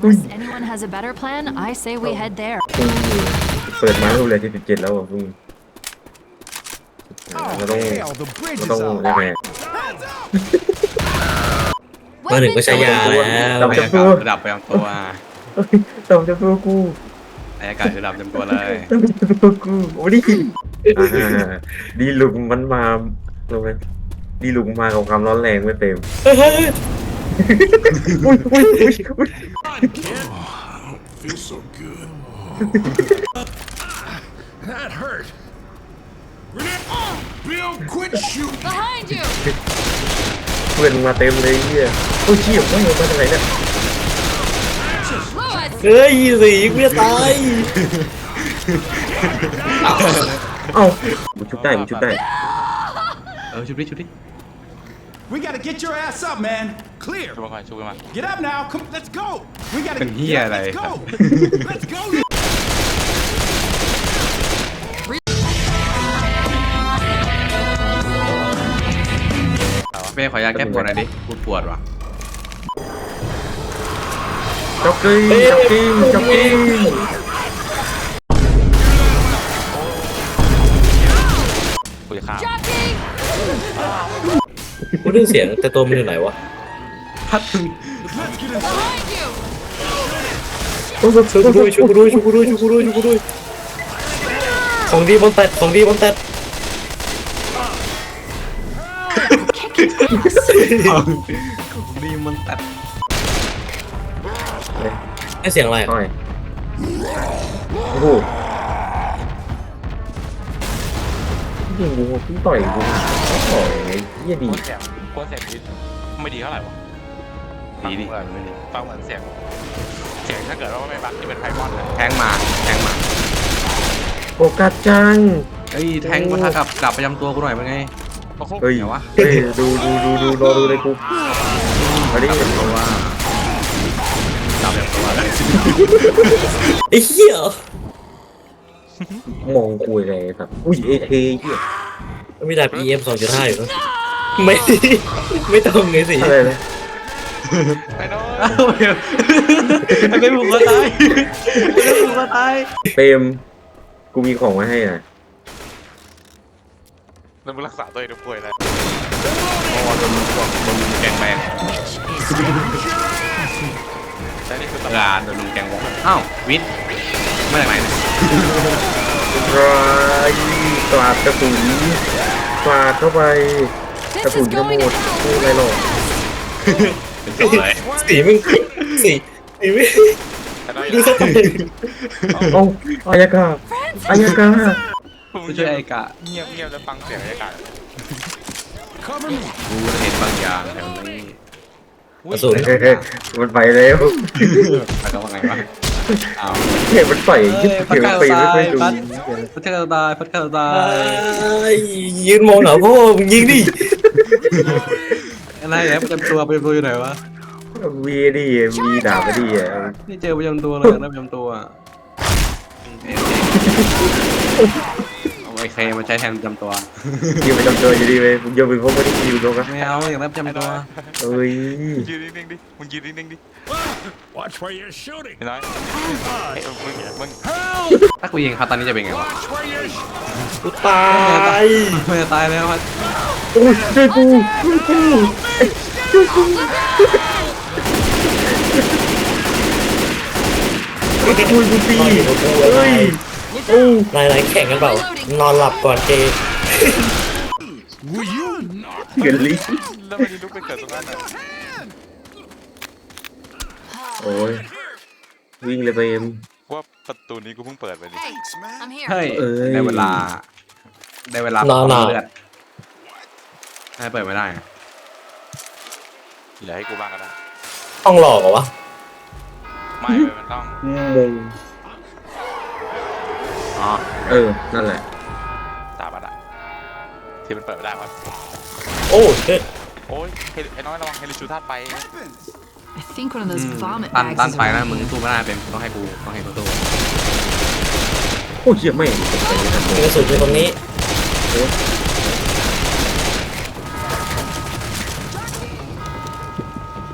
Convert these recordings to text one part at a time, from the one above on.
Unless anyone has a better plan, I say we head there. กูเปิดมารูปเลยที่สิบเจ็ดแล้วอะมึงเราต้อง Hell, the bridge เรา is ต้อง out. ยังไงมาถึงก็ใช้ยาแล้วเราบรรจะยากาพูศดระดับประจำตัวเราจะพูดกูบรรยากาศระดับประจำตัวเลยเราจะพูดกูโอ้ดิอ่าดีลุงมันมาลงไปดีลุงมากับความร้อนแรงไม่เต็ม เฮ้ยเฮ้ยเฮ้ยอุ้ยอุ้ยอุ้ยอุ้ย Feels so good. that hurt. Bill, quit shooting. Behind you! เพื่อนมาเต็มเลยเฮียโอ้ยเชี่ยไม่มาจากไหนเนี่ย Lewis! เฮ้ยสิกูจะตายเอ้ากูชุบได้กูชุบได้ เออชุดดิชุดดิ We gotta get your ass up, man. Clear. ช่วยมาก่อนช่วยมา Get up now. Come, let's go. We gotta เป็นเหี้ย get up, อะไร Let's go. let's go. เป้ขอยาแก้ปวดหน่อยดิปวดปวดว่ะจ็อกกิ้งจ็อกกิ้งจ็อกกิ้งกูจะฆ่า Jockey! กูได้ยินเสียงแต่ตัวมันอยู่ไหนวะ พัดถึง Behind you! ช่วยกูด้วยช่วยกูด้วยช่วยกูด้วยช่วยกูด้วยช่วยกูด้วยของดีบนแตดของดีบนแตดดีมันตัดไอเสียงอะไรต่อะอยโอ้โหยิงกูกูต่อยกูต่อยไอ้เหี้ยดีโคตรเสียงโคตรเสียงนิดไม่ดีเท่าไหร่วะดีดิ ฟังเหมือนฟังเหมือนเสียง เสียงถ้าเกิดว่าไม่บักจะเป็นไพมอนเลยแทงมาแทงมาโอกาสจังเฮ้ยแทงมาทักกับดับประจำตัวกูหน่อยเป็นไงโอ้โหเฮ้ยเดี๋ยววะเฮ้ยดูดูดูดูรอดูเลยกูมาดิดับประจำตัวดับประจำตัวอะไรไอ้เหี้ยมองคุยอะไรครับอุ้ยเอเคเหี้ยมันมีดาบ EM 2.5อยู่นะไม่ไม่ตรงเลยสิอะไรนะ ไอ้น้อยเอ้าเดี๋ยวไอ้เป็นบุกมาตายไอ้เป็นบุกมาตายเปรมกูมีของมาให้อะแล้วมึงรักษาตัวเองด้วยป่วยอะไรเพราะว่าโดนมึงโดนมึงแกงแมงแต่นี่คือตตำราลาดโดนมึงแกงวอกอ้าววิทย์มาจากไหนเนี่ยรายกราดกระสุนกราดเข้าไปกระ This สุน is จะห going ม to ดกูอะไรหรอก เป็นจบเลยสีมึงสีสีไม่ไอ้น้อยดูสไตล์เอ้าอายากาอายากามึงไม่ใช่ไอ้กะเงียบเงียบแล้วฟังเสียงบรรยากาศ Cover me. กูเห็นบางอย่างแถวนี้กระสุนเฮ้ยมันไปแล้วไปกับว่าไงวะอ้าวเห็นมันปล่อยยิบเขียวปีไม่ค่อยดูพัดกระตายพัดกระตายไอ้ยืนมองเหรอพ่อมึงยิงดิ อะไรเนี่ยประจำตัวประจำตัวอยู่ไหนวะวีดีวีด่าไปดีอะนี่เจอประจำตัวเลยนะประจำตัวเอาไอ้เคมาใช้แทนประจำตัวยิงไปจำตัวอยู่ดีเลยมึงโยนไปพวกไม่ได้ยิงลงนะไม่เอาอยากได้ประจำตัวเอ้ยยืนนิ่งๆดิมึงยืนนิ่งๆดิ Watch where you're shooting. ไอ้น้อยไอ้มึงมึงถ้ากูยิงเขาตอนนี้จะเป็นไงวะ Watch where you're sh- กูตายไม่จะตายแล้วพัดโอ้ยช่วยกูช่วยกูช่วยกูช่วยกูตีเฮ้ยโอ้นายนายแข่งกันเปล่านอนหลับก่อนเจ Will you not? เกินลิแล้วมันจะลุกไปเกิดตรงนั้นอะโอ้ยวิ่งเลยไปเอ็ม ว่าประตูนี้กูเพิ่งเปิดไปดิ Hey, I'm here. เฮ้ยเอ้ย ได้เวลา ได้เวลานอนหลับเลือดให้เปิดไม่ได้อะเหลือให้กูบ้างก็ได้ต้องหลอกเหรอวะไม่เว้ยมันต้องมงอ๋อเออ นั่นแหละ ตาบัดอะที่มันเปิดไม่ได้วะโอ้เฮ้ยโอ้ยเฮลิไอ้น้อยระวังเฮลิชูธาตุไป I think one of those vomit ตัน bags ตันไปนะมึงตู้ไม่ได้เป็นต้องให้กูต้องให้กูสู้โอ้ยเหี้ไม่งตกเลยนมีกระสุนอยู่ตรงนี้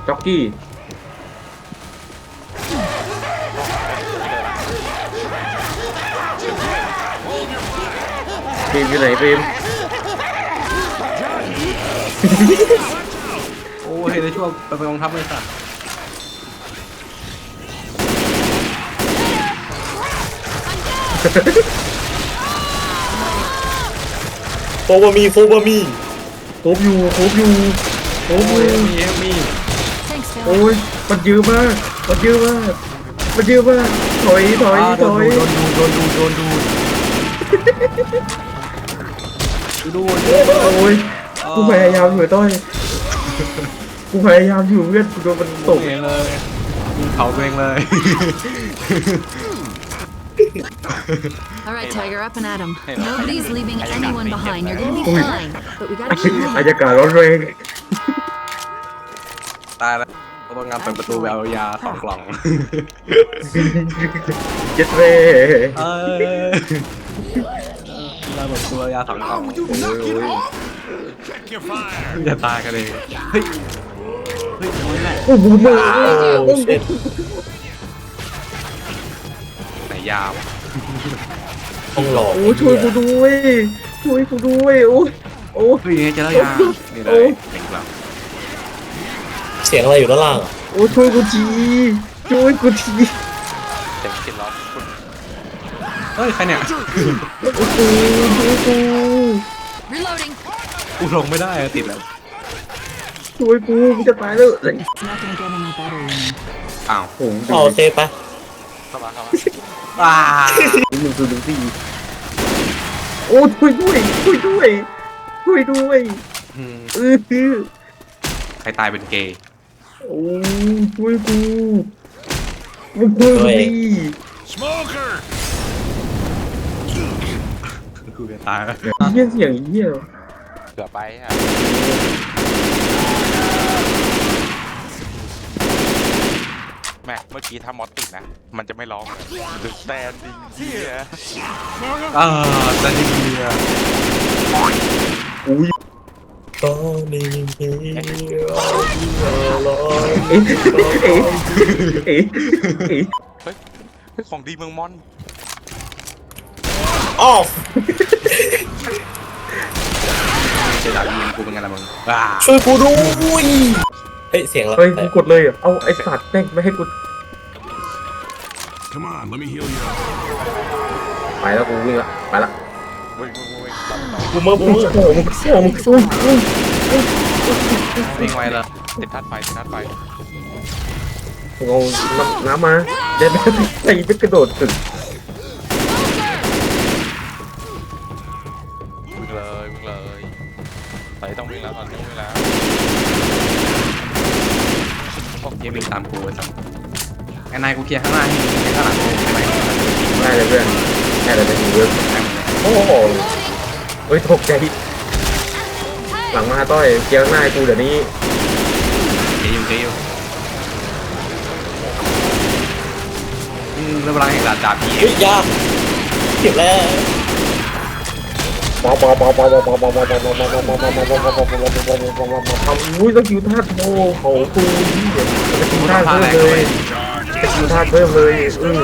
จ็อกกี้ฟิล์มอยู่ไหนฟิล์มโอ้ยในช่วงไปไปกองทัพเลยสัตว์ โฟบะมีโฟบะมีครบอยู่ครบอยู่ครบอโอ้ยู่ยมีมี Thanks, Phil. โอ้ยมันเยอะมากมันเยอะมากมันเยอะมากถอยถอยอ่าโดถนอยดูโดนดูโดนดูโดนดูดูดู โอ้ยกูพยายามอยู่ต้อยกูพยายามอยู่เพื่อนกูโดนมันตตกกเองเลยเผาตัวเองเลย All right, Tiger, up and at 'em. Nobody's leaving anyone behind. You're gonna be fine. But we gotta keep บร moving. รยากาศร้อนแรงตายแล้วต้องงานเปิดประตูแววยาสองกล่อง เจ็ดเร่เออเราเปิดประตูแววยาสองกล่อง You knock it off? Check your fire. จะตายกันเลย เฮ้ย เฮ้ยน้อยแหละโอ้โหมึงโอ้เช็ดไหน ยาวะต้องหลอกโอ้ช่วยกูด้วยช่วยกูด้วยโอ้โอ้เฮ้ยนี่เจะได้ยานี่เลยเด็กเราเสียงอะไรอยู่ด้านล่างอะโอ้ช่วยกูทีช่วยกูทีเต็มกินล้อคุณเฮ้ยใครเนี่ยโอ้กูช่วยกู Reloading. กูลงไม่ได้อะติดแล้วช่วยกูมึงจะตายแล้วโอ้ It's not gonna get any better, you know. อ้าวโหอ๋อโอเคปะเข้ามาเข้ามา ว้าหนึ่งศูนย์หนึ่งสี่โอ้ช่วยด้วยช่วยด้วยช่วยด้วยอืมเออใครตายเป็นเกย์โอ้ช่วยกูมึงช่วยกูดิ Smoker! กูจะตายแล้วเยี่ยเสียงเยี่ยเกือบไปฮะ แม่เมื่อกี้ถ้ามอสติดนะ มันจะไม่ร้องดูแซนดิงเฮียอ่าจันยิงเรืออุ้ยก็มีมีเราที่รอเอ๊ะเอ๊ะเอ๊ะเอ๊ะเฮ้ยเฮ้ยของดีเมืองมอนออฟจะด่ายิงกูเป็นไงล่ะมึงว้าช่วยกูด้วยเฮ้ยเสียงอะไรเฮ้ยกูกดเลยอะเอาไอสัตว์แม่งไม่ให้กู Come on, let me heal you up. ไปแล้วกูวิ่งละไปละวิ่งวิ่งวิ่งต่อต่อกูมาโอ้บูโหมึงโอ้มึงโอ้โหวิ่งไวเลยติดทัดไฟติดทัดไฟเอาน้ำน้ำมาเดี๋ยวไอ้ไปกระโดดตึกวิ่งเลยวิ่งเลยตอนนี้ต้องวิ่งแล้วตอนนี้ ต้องวิ่งแล้วพวกเกมวิ่งตามกูไอ้สัสไอ้นายกูเคลียร์ข้างหน้าให้มึงเคลียร์ข้างหลังกูใช่ไหมได้เลยเพื่อนได้เลยเป็นเวิร์กโอ้โหเฮ้ยตกใจหลังมาต้อยเจียวหน้ากูเดี๋ยวนี้เกย์อยู่เกย์อยู่อืมแล้วเวลาแห่งดาบดาบผีเฮ้ยยากเก็บแล้วป อุ้ยสกิลท่าโทของกูนี่สกิลท่าเพิ่มเลยสกิลท่าเพิ่มเลยอือ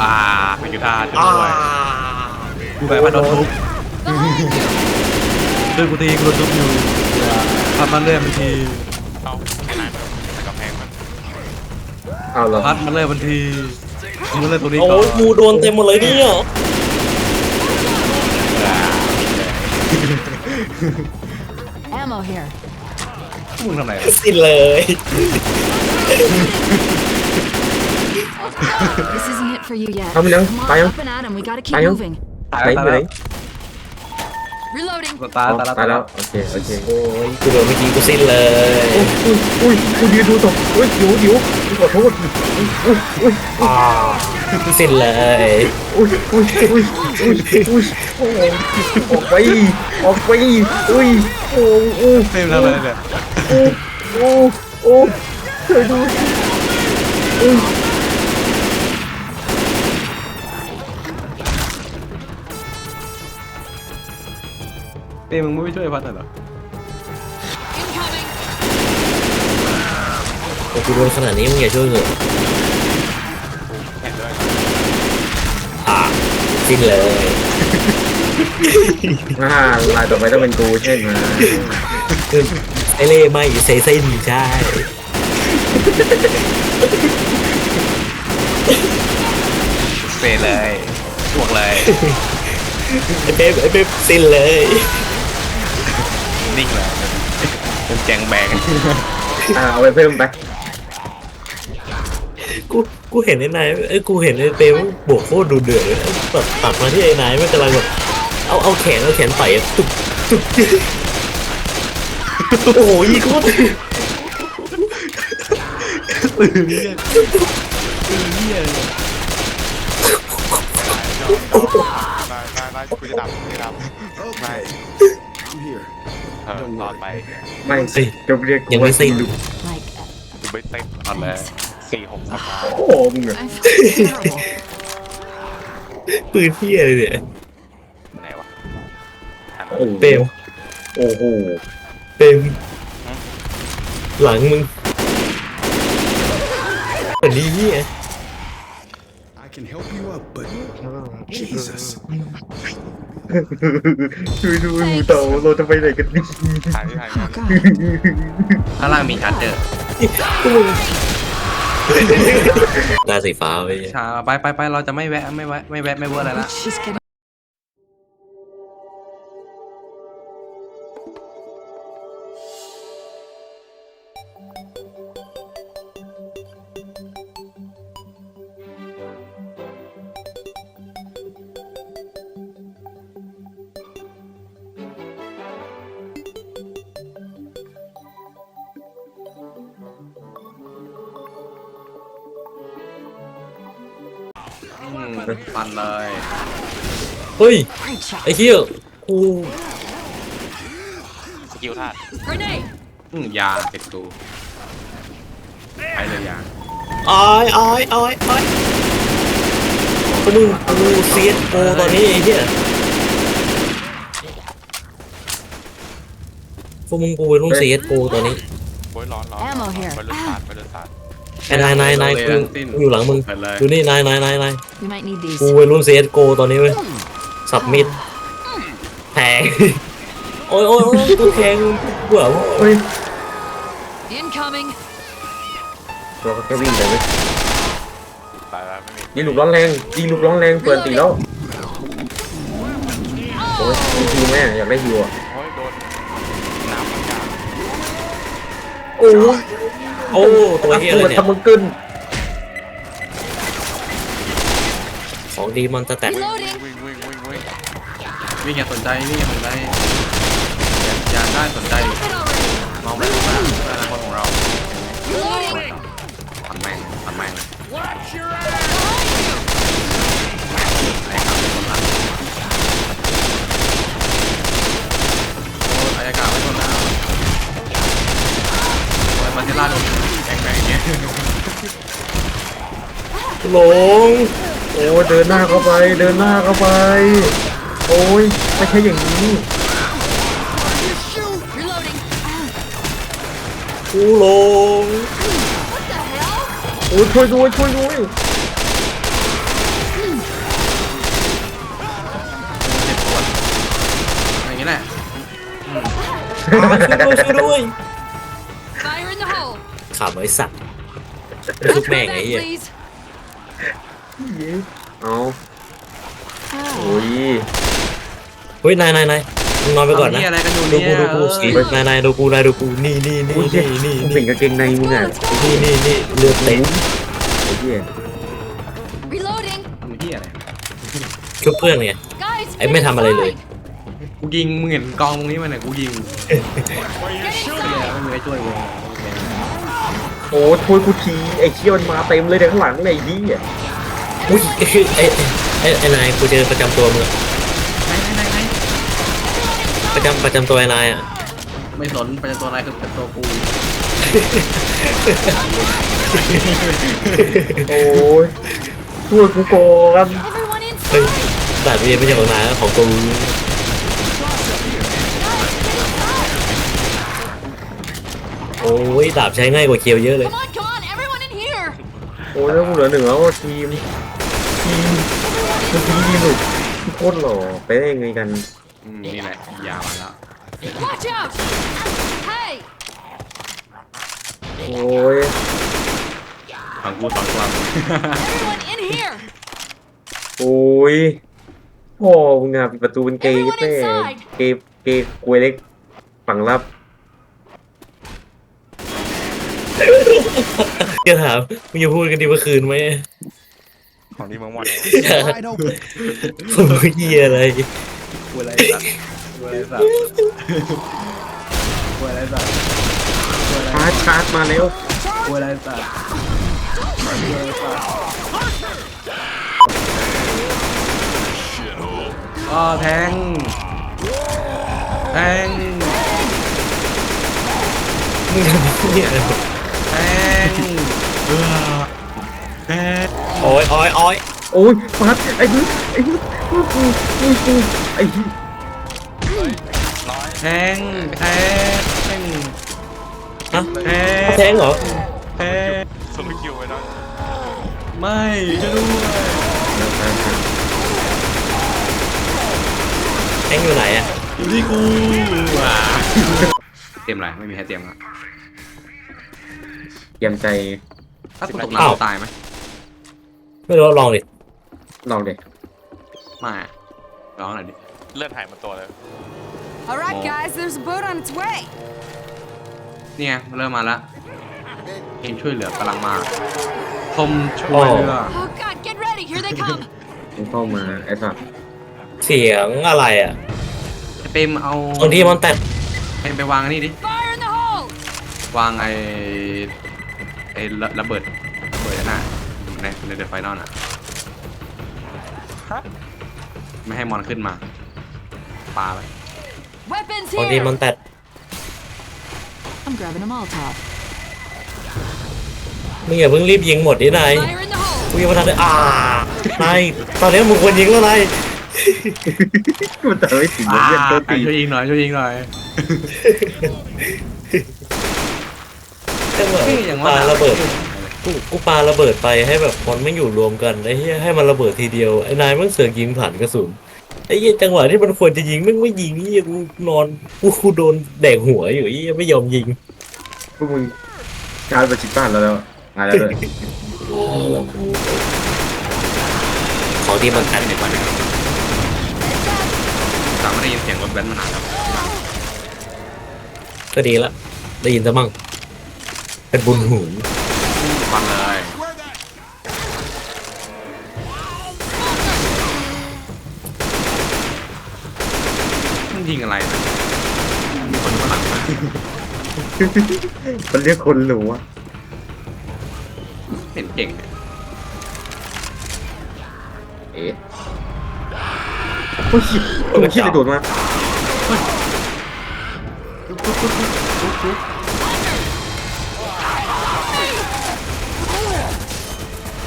ป่าเป็นยูทาจะด้วยกูแบบมันโดนทุบด้วยกูตีกูโดนทุบอยู่ทำมันเรื่อยบันทีเาแค่ไหนแต่กับแพงมัาพัดมันเรื่ยบันทีมันเยตรงนี้ก่อนกูโดนเต็มหมดเลยเนี่ย Ammo here. มึงทำไร สิ้นเลย This isn't it for you yet. ทำยัง Come ตาย on, ยัง up and at 'em. We gotta keep Tayong. moving. ตาย ไหน แล้ว ไหน Reloading. ตายแล้วตายแล้วโอเคโอเคโอ้ยกูโดนเมื่อกี้กูสิ้นเลย อุ้ยอุ้ยกูยืนดูตกอุ้ยเดี๋ยวเดี๋ยวกูขอโทษอุ้ยอุ้ยอุ้ยอ่าสิ้นเลยอุ้ยอุ้ยอุ้ยอุ้ยอุ้ยโอ้ยออกไปออกไปอุ้ยโอ้โอ้เต็มแล้วเลยเนี่ยโอ้โอ้โอ้ช่วยด้วย อุ้ยเต้มึงไม่ช่วยพัดเหรอ Incoming. โอ้กูโดนขนาดนี้มึงอย่าช่วยเลยเห็นด้วยอ่าสิ้นเลยออ่าลายต่อไปต้องเป็นกูใช่ไหมไอเล่ไม่เซเซินใช่เซเลยบวกเลยไอเป๊ปไอเป๊ปสิ้นเลย นิ่งเลยเป็นแจงแบงอ่าเอาไปเพิ่มไปกูกูเห็นไอ้นายเอ้ยกูเห็นไอ้เป๊ปบวกโคตรดูเดือดเลยตัดตัดมาที่ไอ้นายไม่กำลังแบบเอาเอาแขนเอาแขนต่อยอะตุกตุกโอ้โหยี่โคตรนายนายนายกูจะดับกูจะดับนาย I'm here. เออรอดไปไม่สิจบเรียกยังไม่สิ้น Like, กูไม่เต็มรอดเลยสี่หกสัปดาห์โอ้โหมึงอะ I feel terrible. ปืนเที่ยเลยเนี่ยไหนวะหันโอ้โหเป๊ปโอ้โหเป๊ปหลังมึงอันนี้เหี้ย I can help you up, but Jesus. ช่วยด้วยหมูเต่าเราจะไปไหนกันดีถ่ายที่ถ่าย Oh งาน god. ข้างล่างมีชาร์เจอร์ตาสีฟ้าไป ชาไปไปไปเราจะไม่แวะไม่แวะไม่แวะไม่เวอร์อะไรละ อืมปันเลยเฮ้ย Great shot. ไอ้เหี้ยกูสกิลธาตุ Grenade. อืมยาเก็บตูไปเลยยาอ้ายอ้ายอ้ายอ้ายกูมึงกูเซียนโกตอนนี้ไอ้เหี้ยพวกมึงกูเป็นลูกเซียนโกตอนนี้โอ้ยร้อนร้อน Ammo here ไปเลือดสาดไปเลือดสาด ไอ้นายนายนายกูกูอยู่หลังมึงไปเลยดูนี่นายนายนายนาย We might need these. กูเป็นรุ่น CSGO ตอนนี้เว้ยสับมิดแทงโอ้ยโอ้ยโอ้ยกูแทงเบื่อว่ะเฮ้ย Incoming. เราก็แค่วิ่งไปเลยตายแล้วไม่มียิงลูกร้อนแรงยิงลูกร้อนแรงเปิดตีแล้วโอ้ยมีฮิวแม่อยากได้ฮิวอะโอ้ยโดนน้ำมันยาโอ้ย โอ้ตัวเฮียอะไรเนี่ยทำมึงขึ้นของดีมันจะแตก Reloading. วิ่งวิ่งวิ่งวิ่งวิ่งอย่าสนใจวิ่งอย่าสนใจอย่าได้สนใจ Hit already. มองไปข้างหน้าอนาคตของเรา Reloading. ทำแม่งทำแม่ง Behind you. ไอ้ครับคนละโอ้ยอายากาศไม่ทนแล้วโอ้ยมาเทล่าโดน แข่งแรงอย่างเงี้ยหลงโอ้ยเดินหน้าเข้าไป เดินหน้าเข้าไป โอ้ยไม่ใช่อย่างนี้ Reloading. กูหลง What the hell? โอ้ยช่วยด้วยช่วยด้วยเจ็บปวดอย่างนี้แหละช่วยด้วยช่วยด้วย ขำไอ้สัตว์ลูกแม่ง Cover ไอ้ that, เหี้ย please. เอาโอ้ยเฮ้ยนายนายนายมึงนอนไปก่อนนะทำเหี้ยอะไรกันอยู่ดูเนี่ยกูดูกูสีนายนายดูกูนายดูกูนี่นี่นี่โอ้ยนี่นี่มึงนี่เป็นกางเกงในมึงอะนี่นี่นี่เลือดเต็มไอ้เหี้ย Reloading. ทำเหี้ยอะไรชุบเพื่อนไง Guys. ไอ้ไม่ทำอะไรเลย กูยิงมึงเห็นกองตรงนี้มันเนี่ยกูยิง Get ไม่มีใครช่วยกู โอ้ช่วยกูทีไอ้เชี่ยมันมาเต็มเลยเดี๋ยวข้างหลังไอ้ยี่อะอุ้ยไอ้ไอ้ไอ้ไอ้นายกูเจอประจำตัวมึงอะไหนไหนไหนประจำประจำตัวไอ้นายอะไม่สนเป็นตัวอะไรคือเป็นตัวกูโอ้ยช่วยกูก่อน Everyone เฮ้ย inside. ดาบเรียนไม่ใช่ของนายนะของกู โอ้ยดาบใช้ง่ายกว่าเคียวเยอะเลย Come on, come on. Everyone in here. โอ้ยแล้วกูเหลือหนึ่งแล้วทีมทีมทีมทีมหนุกโคตรหล่อไปได้ยังไงกัน Reloading. อืมนี่แหละยามาแล้ว Watch out! Hey! โอ้ยฝั่งกูสองตัว Everyone in here! โอ้ยพ่อมึงอะปิดประตูเป็นเกย์ Everyone แม่ inside เกย์เกย์กลวยเล็กฝั่งลับ จะถามมึงจะพูดกันดีเมื่อคืนไหมของที่มึงหมด Wide open. ผมเฮียอะไรกูอะไรสัตว์กูอะไรสัตว์กูอะไรสัตว์กูอะไรชาร์จชาร์จมาแล้วกูอะไรสัตว์กูอะไรสัตว์อ๋อแทงแทงมึงทำเฮียอะไรแทง เออแทงโอ้ยโอ้ยโอ้ยโอ้ยฟาดไอ้นี่ไอ้นี่กูกูกูกูไอ้นี่น้อยแทงแทงฮะแทงแทงเหรอแทงสโลคิวไว้น้อยไม่จะด้วยแทงอยู่ไหนอะอยู่ที่กูว่ะเตรียมอะไรไม่มีใครเตรียมละ รียมใจถ้ากูตกอ้าวน้ำตายไหมไม่รู้ลองดิลองเด็กไม่ร้องหน่อยดิเลือดหายหมดตัวเลย All right, Oh. guys, there's a boat on its way. นี่ไงเริ่มมาแล้วเองช่วยเหลือกำลังมาชมช่วยเรือ Oh, God, get ready. Here they come. มึงเข้ามาไอ้สัตว์เสียงอะไรอะไอ้เปมเอาบางทีมันแตกเปมไปวางอันนี่ดิ Fire in the hole! วางไอ้ ไอ้ระระเบิดระเบิดน่ะในในเดอะไฟนอลอะฮะไม่ให้มอนขึ้นมาปาไป Weapons บางที here! มันแตก I'm grabbing a Molotov. มึงอย่าเพิ่งรีบยิงหมดดินาย Fire in the hole! กูยังไม่ทันได้อ่านายตอนนี้มึงควรยิงแล้วนายมันจะไม่ถึงอ่าเรื่องตัวตีช่วยยิงหน่อยช่วยยิงหน่อย จังหวะนี่อย่างปาว่าระเบิดกูกูปาระเบิดไปให้แบบคนไม่อยู่รวมกันไอ้เหี้ยให้มันระเบิดทีเดียวไอ้นายมันเสือกยิงผ่านกระสุนไอ้เหี้ยจังหวะที่มันควรจะยิงไม่งไม่ยิงไอ้เหี้ยกูนอนกูกูโดนแดกหัวอยู่ไอ้เหี้ยไม่ยอมยิงพวกมึงชาร์จประชิดบ้านเราแล้วมาแล้วด้วยของที่มันกันในวันนี้สามารถได้ยินเสียงรถแว้นมานานแล้วก็ดีละได้ยินซะมั่ง เป็นบุญหูฟังเลยมันยิงอะไรนะมีคนข้างหลังนะมันเรียกคนหนูอะเห็นเก่งเนี่ยเอ๊ะโอ้ยโอ้ยขี้เลยโดดมา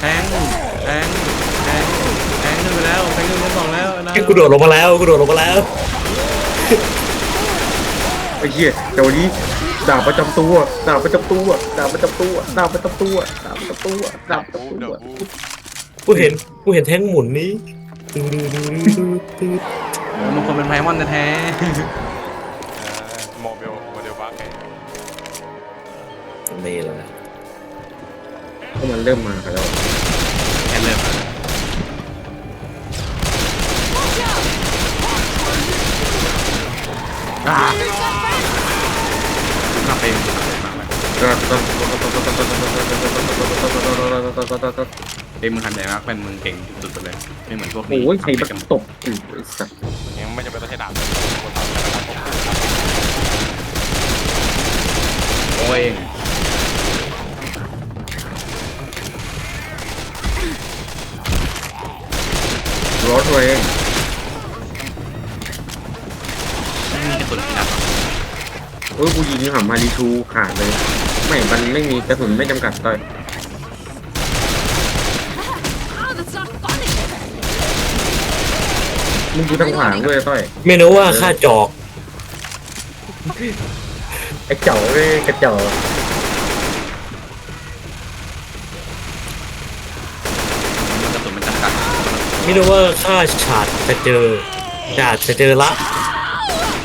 แทงแทงแทงแทงขึ้นไปแล้วแทงขึ้นไปสองแล้วนะกูโดดลงมาแล้วกูโดดลงมาแล้วไอ้เหี้ยแต่วันนี้ดาบประจำตัวดาบประจำตัวดาบประจำตัวดาบประจำตัวดาบประจำตัวดาบประบูจำเดตัวบูกูเห็นกูเห็นแท่งหมุนนี้ดูดูดูดูดูมันคนเป็นไพมอนแท้เอ่อโมเบลโมเดลบ้าไงนี่แหละพวกมันเริ่มมากันแล้ว เป็นมึงหันใจมากเป็นมึงเก่งสุดๆเลยไม่เหมือนพวกนี้โอ้ยใครทำมัไปกันนตบอือไอ้สัสยังไม่จำเป็นต้องใช้ดาบเลยคนทำแต่ละคนผมครับโอ้ยร้อนตัวเองมีกระสุนกี่นัดวะโอ้ยกูยิงหำมารีทูขาดเลย ไม่มันไม่มีกระสุนไม่จำกัดต่อย Oh, that's not funny! มึงดูทางขวางด้วยต้อยไม่รู้ว่าค่าจอกไอ้เจ๋าเลยกระเจ๋ามันกระสุนมันจำกัดไม่รู้ว่าค่าฉาดจะเจอฉาดจะเจอละ Ah!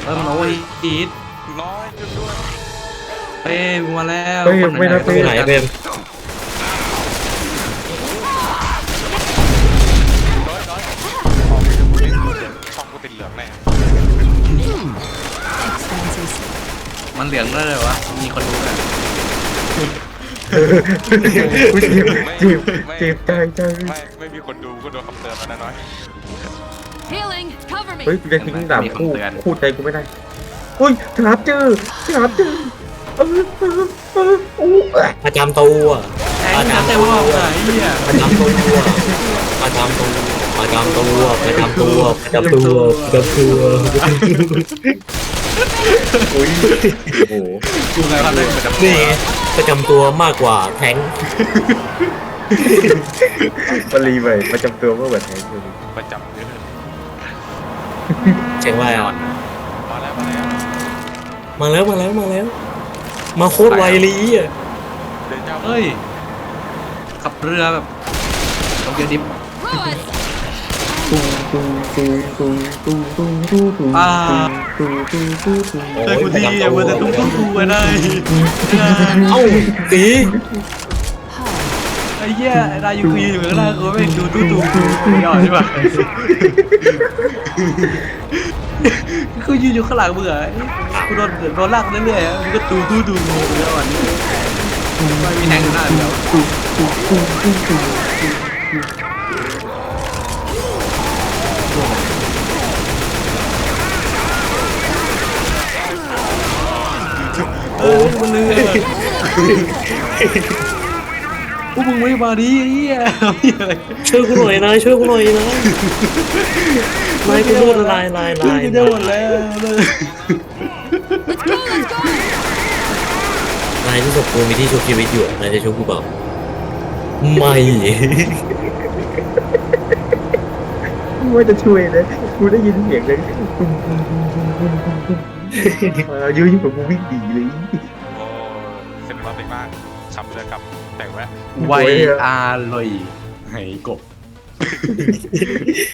เออมันโอเวอร์ฮีทน้อยจุดด้วยเอ้ยมึงมาแล้วเฮ้ยคนไม่นะก็ไปไหนเบม มันเหลืองได้เลยวะ มีคนรู้เลยกูจีบจีบจีบใจใจไม่ไม่มีคนดูก็โดนคำเตือนมานะน้อย Healing. Cover me. เฮ้ยกูจะทิ้งดาบคู่คู่ใจกูไม่ได้อุ้ยฉลามเจอฉลามเจอเออเออเออโอ้เอ้ยประจำตัวแทงนะแต่ว่าไหนเนี่ยประจำตัวประจำตัวประจำตัวประจำตัวประจำตัวประจำตัว อุ้ยโอ้โหกูไงว่าได้ประจำนี่ไงประจำตัวมากกว่าแทงค์มารีไปประจำตัวเมื่อวันไหนคือประจำเยอะเจ๋งว่าอะมาแล้วมาแล้วมาแล้วมาแล้วมาแล้ว มาโคตรไวเลยอะเดินเจ้าเฮ้ยขับเรือแบบโตเกียวดิฟ อ่าตุ้งตุ้งตุ้งตุ้งโอ้เฮ้ยยกูประดีจำอะตัวมันจะตุ้งตุ้งตุ้งไปได้เอ้าตีไอ้เหี้ยนายยูคีอยู่ข้างล่างกูไม่ดูตุ้งตุ้งตุ้งตุ้งยอดใช่ปะกูยืนอยู่ข้างหลังมึงอะกูโดนโดนลากเรื่อยๆมึงก็ตุ้งตุ้งตุ้งเยอะวันนี้ไม่มีแทงหน้าเดียว เออมันเรือพวกมึงไม่มาดิไอ้เหี้ยมีอะไรช่วยกูหน่อยนะช่วยกูหน่อยนะลายกูโดนลายลายลายกูจะหมดแล้วเลยลายที่ศพกูมีที่ชุบชีวิตอยู่นายจะชุบกูเปล่าไม่ว่าจะช่วยนะกูได้ยินเสียงเลย เยื้อยิ่งกว่ากูวิ่งดีเลยโอ้เซนมาเป็นมากช้ำเลยกับแต่แวะไวอาร์ลอยไห้กบ